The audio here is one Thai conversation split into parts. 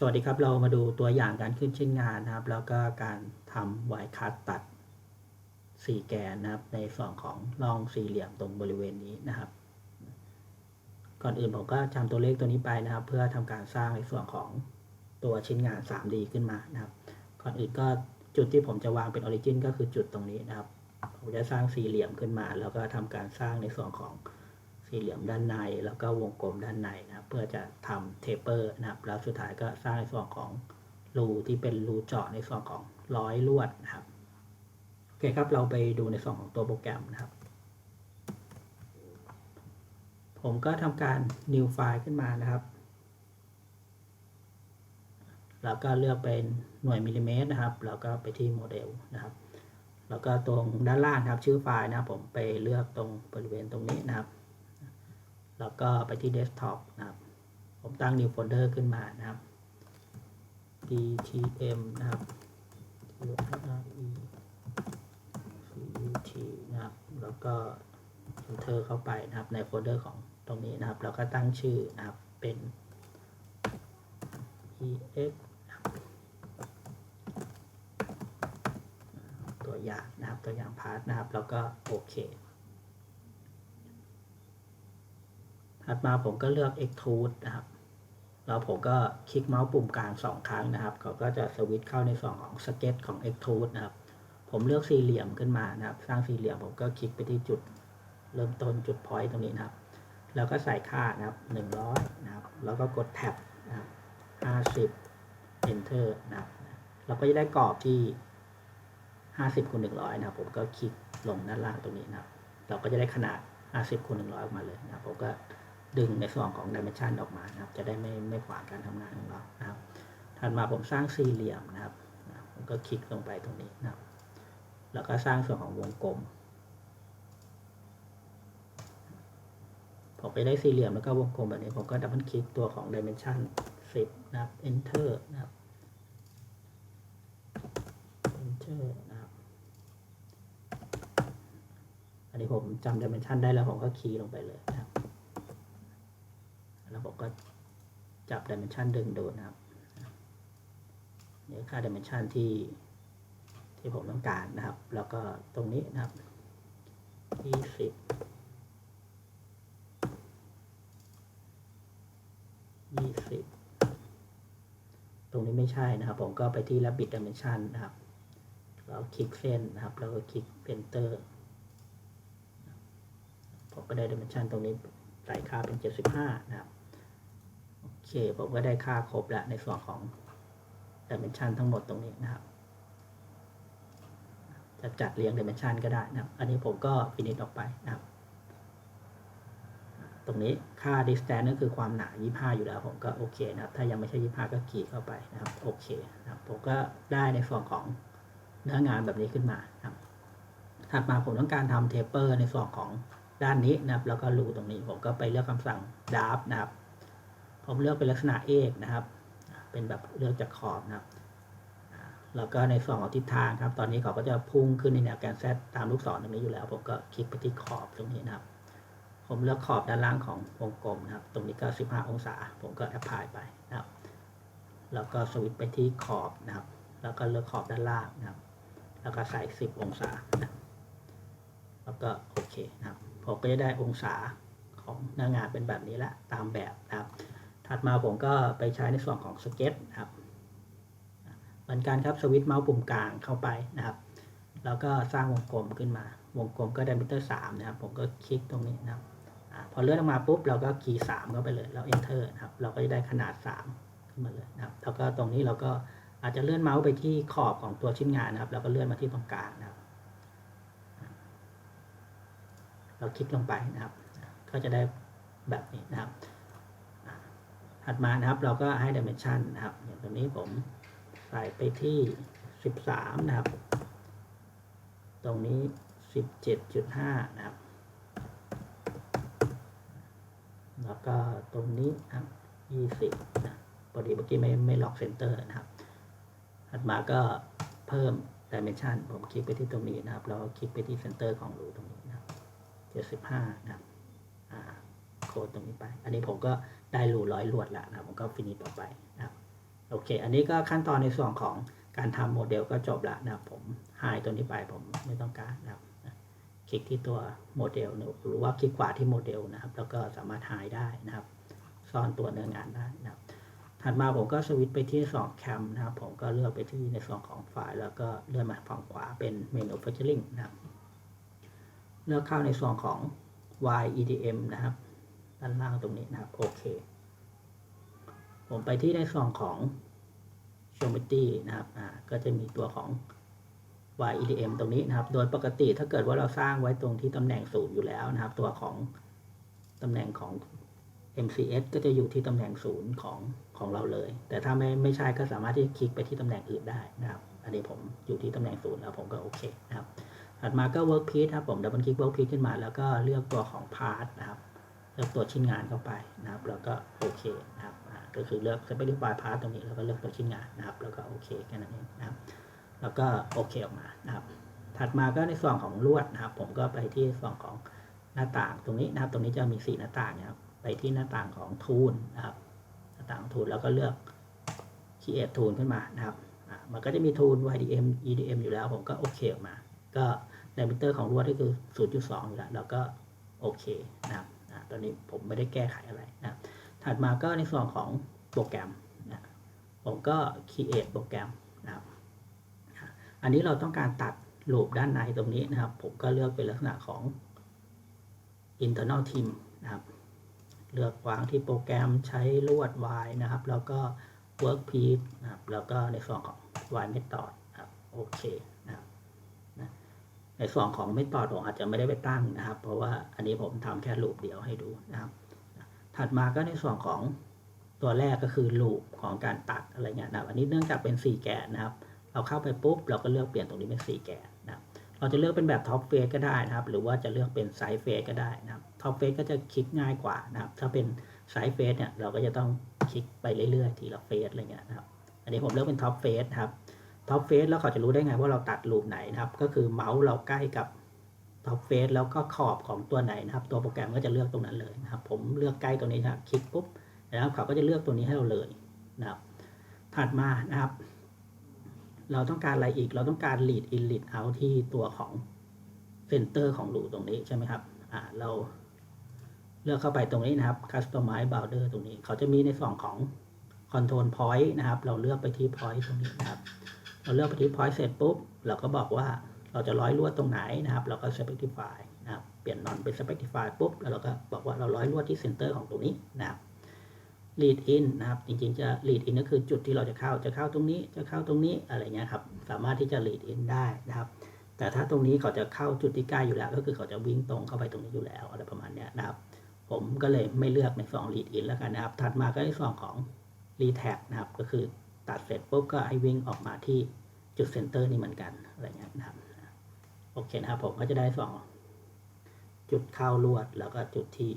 สวัสดีครับ เรามาดูตัวอย่างการขึ้นชิ้นงานนะครับ แล้วก็การทำวายคัตตัดสี่แกนนะครับ ในส่วนของร่องสี่เหลี่ยมตรงบริเวณนี้นะครับ ก่อนอื่นผมก็จำตัวเลขตัวนี้ไปนะครับ เพื่อทำการสร้างในส่วนของตัวชิ้นงาน 3D ขึ้นมานะครับ ก่อนอื่นก็จุดที่ผมจะวางเป็นออริจินก็คือจุดตรงนี้นะครับ ผมจะสร้างสี่เหลี่ยมขึ้นมา แล้วก็ทำการสร้างในส่วนของ สี่เหลี่ยมด้านใน แล้วก็วงกลมด้านในนะเพื่อจะทำเทปเปอร์นะครับ แล้วสุดท้ายก็สร้างในส่วนของรูที่เป็นรูเจาะในส่วนของร้อยลวดนะครับโอเคครับเราไปดูในส่วนของตัวโปรแกรมนะครับ ผมก็ทำการ new file ขึ้นมานะครับ แล้วก็เลือกเป็นหน่วยมิลลิเมตรนะครับ แล้วก็ไปที่โมเดลนะครับ แล้วก็ตรงด้านล่างครับชื่อไฟล์นะครับผมไปเลือกตรงบริเวณตรงนี้นะครับ แล้วก็ไปที่เดสก์ท็อปนะครับ ผมตั้ง new folder ขึ้นมานะครับ dtm นะครับ cut นะครับ แล้วก็ enter เข้าไปนะครับ ในโฟลเดอร์ของตรงนี้นะครับ แล้วก็ตั้งชื่อนะครับ เป็น ex ตัวอย่างนะครับ ตัวอย่างพาร์ทนะครับ แล้วก็โอเค ถัดมาผมก็เลือก extrude นะครับ แล้วผมก็คลิกเมาส์ปุ่มกลางสองครั้งนะครับ เขาก็จะสวิตช์เข้าในส่วนของ sketch ของ extrude นะครับ ผมเลือกสี่เหลี่ยมขึ้นมานะครับ สร้างสี่เหลี่ยมผมก็คลิกไปที่จุดเริ่มต้นจุด point ตรงนี้นะครับ แล้วก็ใส่ค่านะครับ100นะครับ แล้วก็กดแท็บนะครับ50 enter นะครับเราก็จะได้กรอบที่ 50คูณ100 นะครับ ผมก็คลิกลงด้านล่างตรงนี้นะครับ เราก็จะได้ขนาด 50คูณ100 ออกมาเลยนะครับ ผมก็ ดึงในส่วนของ dimension ออกมานะครับ จะได้ไม่ไม่ขวางการทำงานของเรานะครับถัดมาผมสร้างสี่เหลี่ยมนะครับผมก็คลิกลงไปตรงนี้นะครับ แล้วก็สร้างส่วนของวงกลมผมไปได้สี่เหลี่ยมแล้วก็วงกลมแบบนี้ผมก็ดับเบิลคลิกตัวของ dimension 10 นะครับ enter นะครับ enter นะครับ อันนี้ผมจำ dimension ได้แล้วผมก็คีย์ลงไปเลยนะ แล้วผมก็จับ dimension ดึงดูนะครับนี่ค่า dimension ที่ที่ผมต้องการนะครับ แล้วก็ตรงนี้นะครับ20 20ตรงนี้ไม่ใช่นะครับ ผมก็ไปที่ Rabbit Dimension นะครับ แล้วคลิกเส้นนะครับ แล้วก็คลิก Enter ผมก็ได้ Dimension ตรงนี้ใส่ค่าเป็น 75 นะครับ เค ผมก็ได้ค่าครบแล้วในส่วนของ Dimension ทั้งหมดตรงนี้นะครับ จะจัดเรียง Dimension ก็ได้นะครับ อันนี้ผมก็ฟินิชออกไปนะครับ ตรงนี้ค่า distance ก็คือความหนา 25 อยู่แล้ว ผมก็โอเคนะครับ ถ้ายังไม่ใช่ 25 ก็ขีดเข้าไปนะครับ โอเคนะครับ ผมก็ได้ในส่วนของเนื้องานแบบนี้ขึ้นมานะครับ ถัดมาผมต้องการทำเทปเปอร์ในส่วนของด้านนี้นะครับ แล้วก็รูตรงนี้ ผมก็ไปเลือกคำสั่ง draft นะครับ ผมเลือกเป็นลักษณะเอกนะครับ เป็นแบบเลือกจากขอบนะครับ แล้วก็ในส่วนของทิศทางครับ ตอนนี้เขาก็จะพุ่งขึ้นในแนวแกน Z ตามลูกศรตรงนี้อยู่แล้ว ผมก็คลิกไปที่ขอบตรงนี้นะครับ ผมเลือกขอบด้านล่างของวงกลมนะครับ ตรงนี้ก็ 15 องศา ผมก็แอพพลายไปนะครับ แล้วก็สวิตช์ไปที่ขอบนะครับ แล้วก็เลือกขอบด้านล่างนะครับ แล้วก็ใส่ 10 องศานะแล้วก็โอเคนะครับ ผมก็จะได้องศาของหน้างานเป็นแบบนี้ละตามแบบนะครับ ถัดมาผมก็ไปใช้ในส่วนของสเก็ตนะครับเหมือนกันครับสวิตช์เมาส์ปุ่มกลางเข้าไปนะครับ แล้วก็สร้างวงกลมขึ้นมา วงกลมก็ไดมิเตอร์สามนะครับ ผมก็คลิกตรงนี้นะครับอพอเลื่อนออกมาปุ๊บเราก็คีย์สามเข้าไปเลยแล้ว enter นะครับ เราก็จะได้ขนาดสามขึ้นมาเลยนะครับ แล้วก็ตรงนี้เราก็อาจจะเลื่อนเมาส์ไปที่ขอบของตัวชิ้นงานนะครับ แล้วก็เลื่อนมาที่ตรงกลางนะครับ เราคลิกลงไปนะครับ ก็จะได้แบบนี้นะครับ ถัดมานะครับเราก็ให้ dimension นะครับอย่างตรงนี้ผมใส่ไปที่ 13 นะครับ ตรงนี้ 17.5 นะครับ แล้วก็ตรงนี้ครับ20นะพอดีเมื่อกี้ไม่ไม่ล็อกเซนเตอร์นะครับ ถัดมาก็เพิ่ม dimension ผมคลิกไปที่ตรงนี้นะครับ แล้วคลิกไปที่เซนเตอร์ของรูตรงนี้นะครับ 75 นะครับ อ่า โค้ดตรงนี้ไป อันนี้ผมก็ ได้รูร้อยลวดแล้วนะผมก็ฟินิชออกไปนะครับโอเค อันนี้ก็ขั้นตอนในส่วนของการทำโมเดลก็จบล้วนะครับผมหายตัวนี้ไปผมไม่ต้องการนะครับคลิกที่ตัวโมเดลหรือว่าคลิกขวาที่โมเดลนะครับ แล้วก็สามารถหายได้นะครับ ซ่อนตัวเนื้องานได้นะครับ ถัดมาผมก็สวิตช์ไปที่2แคมนะครับ ผมก็เลือกไปที่ในส่วนของไฟล์แล้วก็เลื่อนมาฝั่งขวาเป็น manufacturing นะครับ เลือกเข้าในส่วนของ YEDM นะครับ ด้านล่างตรงนี้นะครับ โอเค ผมไปที่ในส่วนของ Geometry นะครับอ่าก็จะมีตัวของ YEDM ตรงนี้นะครับ โดยปกติถ้าเกิดว่าเราสร้างไว้ตรงที่ตำแหน่งศูนย์อยู่แล้วนะครับ ตัวของตำแหน่งของ MCS ก็จะอยู่ที่ตำแหน่งศูนย์ของของเราเลย แต่ถ้าไม่ไม่ใช่ก็สามารถที่คลิกไปที่ตำแหน่งอื่นได้นะครับ อันนี้ผมอยู่ที่ตำแหน่งศูนย์แล้วผมก็โอเคนะครับ ถัดมาก็ workpiece ครับผมดับเบิลคลิก workpiece ขึ้นมาแล้วก็เลือกตัวของ part นะครับ ลือกตัวชิ้นงานเข้าไปนะครับ แล้วก็โอเคนะครับก็คือเลือก specify part ตรงนี้แล้วก็เลือกตัวชิ้นงานนะครับ แล้วก็โอเคแค่นั้นเองนะครับ แล้วก็โอเคออกมานะครับ ถัดมาก็ในส่วนของลวดนะครับ ผมก็ไปที่ส่วนของหน้าต่างตรงนี้นะครับ ตรงนี้จะมี 4 หน้าต่างนะครับ ไปที่หน้าต่างของทูลนะครับ หน้าต่างทูลแล้วก็เลือก create ทูลขึ้นมานะครับอ่ามันก็จะมีทูล YDM EDM อยู่แล้ว ผมก็โอเคออกมา ก็ diameter ของลวดก็คือ 0.2 อยู่แล้ว แล้วก็โอเคนะครับ ตอนนี้ผมไม่ได้แก้ไขอะไรนะถัดมาก็ในส่วนของโปรแกรมนะผมก็ create โปรแกรมนะครับอันนี้เราต้องการตัดลูปด้านในตรงนี้นะครับ ผมก็เลือกเป็นลักษณะของ internal team นะครับ เลือกวางที่โปรแกรมใช้ลวด Y นะครับ แล้วก็ workpiece นะครับ แล้วก็ในส่วนของ Y method นะครับ โอเค ในส่วนของ method ผมอาจจะไม่ได้ไปตั้งนะครับ เพราะว่าอันนี้ผมทำแค่ลูปเดียวให้ดูนะครับ ถัดมาก็ในส่วนของตัวแรกก็คือลูปของการตัดอะไรเงี้ยนะอันนี้เนื่องจากเป็น 4 แกนนะครับ เราเข้าไปปุ๊บเราก็เลือกเปลี่ยนตรงนี้เป็น 4 แกนนะครับเราจะเลือกเป็นแบบท็อปเฟสก็ได้นะครับ หรือว่าจะเลือกเป็นไซส์เฟสก็ได้นะครับท็อปเฟสก็จะคลิกง่ายกว่านะครับ ถ้าเป็นไซส์เฟสเนี่ยเราก็จะต้องคลิกไปเรื่อยๆ ทีละเฟสอะไรเงี้ยนะครับ อันนี้ผมเลือกเป็นท็อปเฟสครับ ท็อปเฟสแล้วเขาจะรู้ได้ไงว่าเราตัดรูปไหนนะครับ ก็คือเมาส์เราใกล้กับท็อปเฟสแล้วก็ขอบของตัวไหนนะครับ ตัวโปรแกรมก็จะเลือกตรงนั้นเลยนะครับ ผมเลือกใกล้ตัวนี้นะครับคลิกปุ๊บนะครับเขาก็จะเลือกตัวนี้ให้เราเลยนะครับ ถัดมานะครับ เราต้องการอะไรอีกเราต้องการ lead in lead out ที่ตัวของเซนเตอร์ของรูตรงนี้ใช่ไหมครับอ่าเราเลือกเข้าไปตรงนี้นะครับ customize border ตรงนี้ เขาจะมีในส่วนของ control point นะครับ เราเลือกไปที่ point ตรงนี้นะครับ เราเลือกปที่ point เสร็จปุ๊บ เราก็บอกว่าเราจะร้อยลวดตรงไหนนะครับ เราก็ specify นะครับ เปลี่ยน non เป็น specify ปุ๊บ แล้วเราก็บอกว่าเราร้อยลวดที่เซนเตอร์ของตรงนี้นะครับ lead in นะครับ จริงๆจะ lead in ก็คือจุดที่เราจะเข้า จะเข้าตรงนี้ จะเข้าตรงนี้ อะไรเงี้ยครับ สามารถที่จะ lead in ได้นะครับ แต่ถ้าตรงนี้เขาจะเข้าจุดที่ใกล้อยู่แล้ว ก็คือเขาจะวิ่งตรงเข้าไปตรงนี้อยู่แล้ว อะไรประมาณเนี้ยนะครับ ผมก็เลยไม่เลือกในสอง lead in แล้วกันนะครับ ถัดมาก็ในส่วนของ retag นะครับ ก็คือ ตัดเสร็จปุ๊บก็ให้วิ่งออกมาที่จุดเซนเตอร์นี่เหมือนกันอะไรเงี้ยนะครับโอเคนะครับผมก็จะได้สองจุดเข้าลวดแล้วก็จุดที่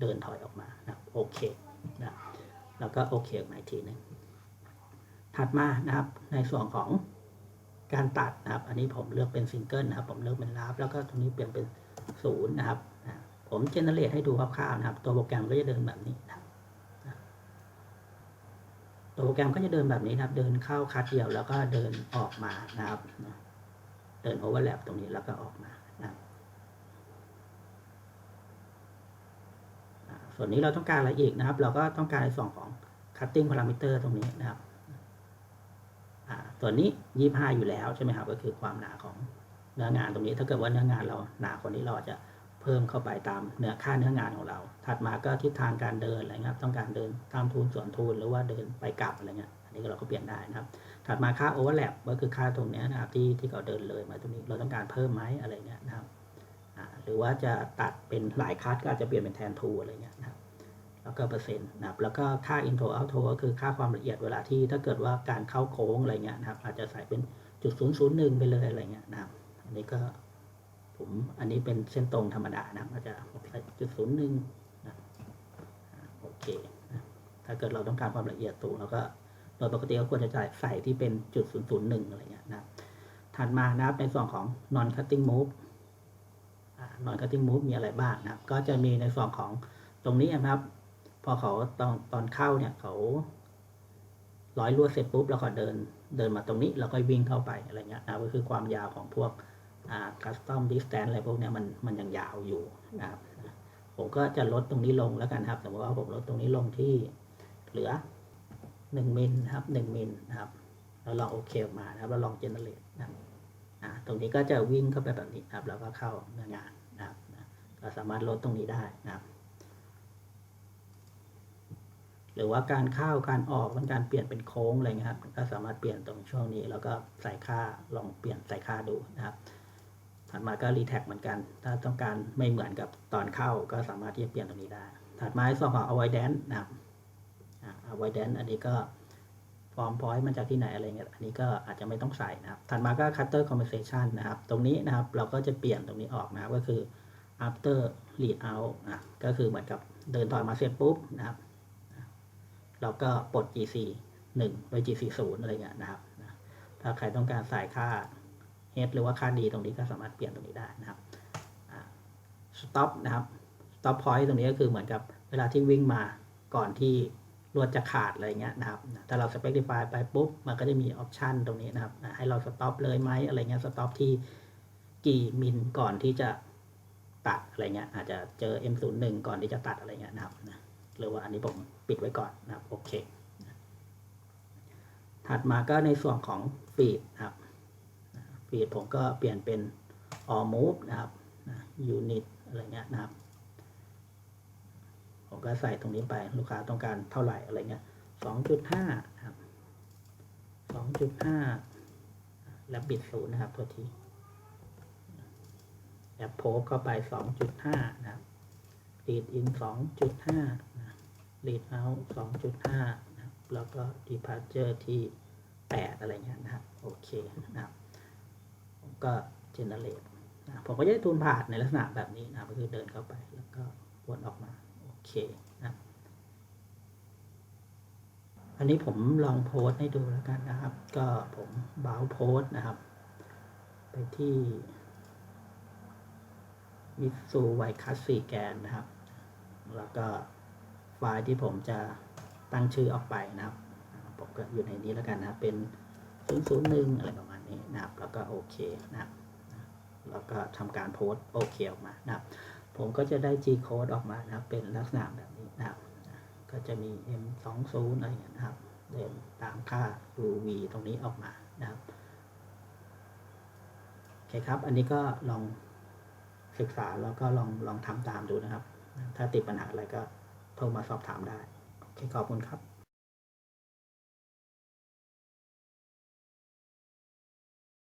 เดินถอยออกมานะโอเคนะแล้วก็โอเคออกมาอีกทีหนึงถัดมานะครับในส่วนของการตัดนะครับ อันนี้ผมเลือกเป็นซิงเกิลนะครับ ผมเลือกเป็นลาฟแล้วก็ตรงนี้เปลี่ยนเป็นศูนย์นะครับผมเจเนเรตให้ดูคร่าวๆนะครับ ตัวโปรแกรมก็จะเดินแบบนี้นะครับนะ ตัวโปรแกรมก็จะเดินแบบนี้นะครับ เดินเข้าคัดเดียวแล้วก็เดินออกมานะครับ เดินโอเวอร์แลปตรงนี้แล้วก็ออกมานะครับส่วนนี้เราต้องการอะไรอีกนะครับ เราก็ต้องการในส่วนของ cutting parameter ตรงนี้นะครับส่วนนี้ยี่ห้าอยู่แล้วใช่ไหมครับ ก็คือความหนาของเนื้องานตรงนี้ ถ้าเกิดว่าเนื้องานเราหนาคนนี้เราจะ เพิ่มเข้าไปตามเนื้อค่าเนื้องานของเรา ถัดมาก็ทิศทางการเดินอะไรเงี้ยครับต้องการเดินตามทูนส่วนทูนหรือว่าเดินไปกลับอะไรเงี้ยอันนี้เราก็เปลี่ยนได้นะครับ ถัดมาค่า overlap ก็คือค่าตรงนี้นะครับที่ที่เขาเดินเลยมาตรงนี้เราต้องการเพิ่มไหมอะไรเงี้ยนะครับหรือว่าจะตัดเป็นหลายคัสก็อาจจะเปลี่ยนเป็นแทนทูอะไรเงี้ยนะครับแล้วก็เปอร์เซ็นต์นะครับแล้วก็ค่า intro outro ก็คือค่าความละเอียดเวลาที่ถ้าเกิดว่าการเข้าโค้งอะไรเงี้ยนะครับอาจจะใส่เป็นจุดศูนย์ศูนย์หนึ่งไปเลยอะไรเงี้ยนะครับอันนี้ก็ ผมอันนี้เป็นเส้นตรงธรรมดานะครับอาจะจุดศูนย์หนึ่งนะโอเคนะถ้าเกิดเราต้องการความละเอียดสูงเราก็โดยปกติก็ควรจะใส่ที่เป็นจุดศูนย์ศูนย์หนึ่งอะไรเงี้ยนะถัดมานะครับในส่วนของ non cutting move นอนคัตติ้งมูฟมีอะไรบ้างนะครับ ก็จะมีในส่วนของตรงนี้นะครับ พอเขาตอนตอนเข้าเนี่ยเขาร้อยลวดเสร็จปุ๊บแล้วก็เดินเดินมาตรงนี้แล้วก็วิ่งเข้าไปอะไรเงี้ยนะก็คือความยาวของพวก อ่า custom distance อะไรพวกเนี้ยมันมันยังยาวอยู่นะครับผมก็จะลดตรงนี้ลงแล้วกันครับสมมติว่าผมลดตรงนี้ลงที่เหลือหนึ่งมิลครับหนึ่งมิลนะครับแล้วลองโอเคออกมานะครับแล้วลอง generate นะครับอ่าตรงนี้ก็จะวิ่งเข้าไปแบบนี้ครับแล้วก็เข้าเนื้องานนะครับก็สามารถลดตรงนี้ได้นะครับหรือว่าการเข้าการออกมันการเปลี่ยนเป็นโค้งอะไรเงี้ยครับก็สามารถเปลี่ยนตรงช่วงนี้ แล้วก็ใส่ค่าลองเปลี่ยนใส่ค่าดูนะครับ ถัดมาก็รีแท็กเหมือนกัน ถ้าต้องการไม่เหมือนกับตอนเข้าก็สามารถที่จะเปลี่ยนตรงนี้ได้ ถัดมาส่วนของ avoidance นะครับอ่า avoidance อันนี้ก็ form point มาจากที่ไหนอะไรเงี้ย อันนี้ก็อาจจะไม่ต้องใส่นะครับ ถัดมาก็ cutter compensation นะครับ ตรงนี้นะครับเราก็จะเปลี่ยนตรงนี้ออกนะครับ ก็คือ after read out นะ ก็คือเหมือนกับเดินถอยมาเสร็จปุ๊บนะครับ เราก็ปลด GC 1ไป GC 0อะไรเงี้ยนะครับ ถ้าใครต้องการใส่ค่า H หรือว่าค่า D ตรงนี้ก็สามารถเปลี่ยนตรงนี้ได้นะครับ stop นะครับ stop point ตรงนี้ก็คือเหมือนกับเวลาที่วิ่งมาก่อนที่ลวดจะขาดอะไรเงี้ยนะครับ ถ้าเรา specify ไปปุ๊บ มันก็จะมี option ตรงนี้นะครับ ให้เรา stop เลยไหมอะไรเงี้ย stop ที่กี่มิลก่อนที่จะตัดอะไรเงี้ย อาจจะเจอ M01 ก่อนที่จะตัดอะไรเงี้ยนะครับ หรือว่าอันนี้ผมปิดไว้ก่อนนะครับ โอเค ถัดมาก็ในส่วนของฟีดนะครับ ฟีดผมก็เปลี่ยนเป็น all move นะครับ unit อะไรเงี้ยนะครับ ผมก็ใส่ตรงนี้ไปลูกค้าต้องการเท่าไหร่อะไรเงี้ยสองจุดห้านะครับสองจุดห้าและบิดศูนย์นะครับตัวทีแอปโพเข้าไปสองจุดห้านะครับ read in 2.5นะ read out 2.5นะครับแล้วก็ departure ที่8อะไรเงี้ยนะครับ โอเคนะครับ ผมก็ generate นะผมก็จะได้ทูนผ่านในลักษณะแบบนี้นะก็คือเดินเข้าไปแล้วก็วนออกมา โอเคนะอันนี้ผมลองโพสต์ให้ดูแล้วกันนะครับ ก็ผมบาวโพสต์นะครับ ไปที่มิตซูไวคัสซีแกนนะครับ แล้วก็ไฟล์ที่ผมจะตั้งชื่อออกไปนะครับ ผมก็อยู่ในนี้แล้วกันนะ เป็น 001 อะไรประมาณ นี้นะครับแล้วก็โอเคนะครับแล้วก็ทำการโพสต์โอเคออกมานะครับ ผมก็จะได้ G code ออกมานะครับ เป็นลักษณะแบบนี้นะครับ ก็จะมี M20 อะไรอย่างเงี้ยนะครับ เดินตามค่า UV ตรงนี้ออกมานะครับโอเคครับ อันนี้ก็ลองศึกษาแล้วก็ลองลองทำตามดูนะครับ ถ้าติดปัญหาอะไรก็โทรมาสอบถามได้ โอเคขอบคุณครับ